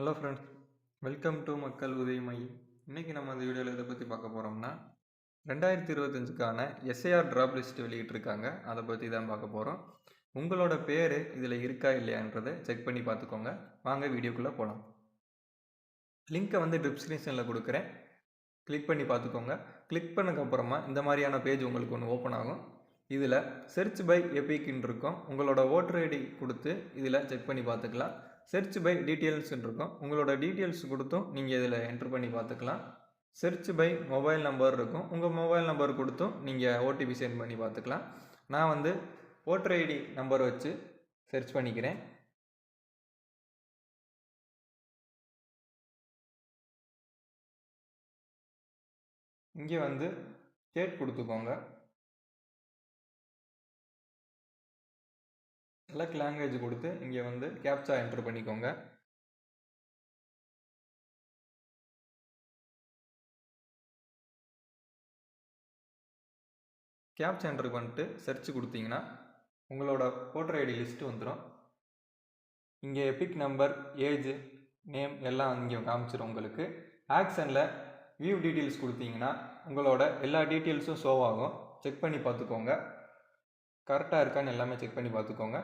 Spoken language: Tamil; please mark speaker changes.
Speaker 1: ஹலோ ஃப்ரெண்ட்ஸ் வெல்கம் டு மக்கள் உதவி மையம் இன்றைக்கி நம்ம இந்த வீடியோவில் இதை பற்றி பார்க்க போகிறோம்னா ரெண்டாயிரத்தி இருபத்தஞ்சுக்கான எஸ்ஐஆர் ட்ராப் லிஸ்ட் வெளியிட்டிருக்காங்க. அதை பற்றி தான் பார்க்க போகிறோம் உங்களோட பேர் இதில் இருக்கா இல்லையான்றதை செக் பண்ணி பார்த்துக்கோங்க. வாங்க வீடியோக்குள்ளே போகலாம் லிங்க்கை வந்து டிஸ்கிரிப்ஷனில் கொடுக்குறேன். கிளிக் பண்ணி பார்த்துக்கோங்க. கிளிக் பண்ணக்கப்புறமா இந்த மாதிரியான பேஜ் உங்களுக்கு ஒன்று ஓப்பன் ஆகும். இதில் செர்ச் பை எபிக்னு இருக்கும் உங்களோட ஓட்டர் ஐடி கொடுத்து இதில் செக் பண்ணி பார்த்துக்கலாம். செர்ச் பை டீட்டெயில்ஸ்னு இருக்கும் உங்களோட டீட்டெயில்ஸ் கொடுத்தும் நீங்கள் இதில் என்ட்ரு பண்ணி பார்த்துக்கலாம். செர்ச் பை மொபைல் நம்பர் இருக்கும். உங்கள் மொபைல் நம்பர் கொடுத்தும் நீங்கள் ஓடிபி சென்ட் பண்ணி பார்த்துக்கலாம். நான் வந்து ஓட்டர் ஐடி நம்பர் வச்சு செர்ச் பண்ணிக்கிறேன். இங்கே வந்து ஸ்டேட் கொடுத்துக்கோங்க. செலக்ட் லாங்குவேஜ் கொடுத்து இங்கே வந்து கேப்சா என்ட்ரு பண்ணிக்கோங்க. கேப்சா என்ட்ரு பண்ணிட்டு சர்ச் கொடுத்தீங்கன்னா உங்களோட ஓட்டர் ஐடி லிஸ்ட்டு வந்துடும் இங்கே எபிக் நம்பர் ஏஜ் நேம் எல்லாம் இங்கே காமிச்சிடும் உங்களுக்கு. ஆக்ஷனில் வியூ டீட்டெயில்ஸ் கொடுத்தீங்கன்னா உங்களோட எல்லா டீட்டெயில்ஸும் ஷோவாகும் ஆகும். செக் பண்ணி பார்த்துக்கோங்க. கரெக்டாக இருக்கான்னு எல்லாமே செக் பண்ணி பார்த்துக்கோங்க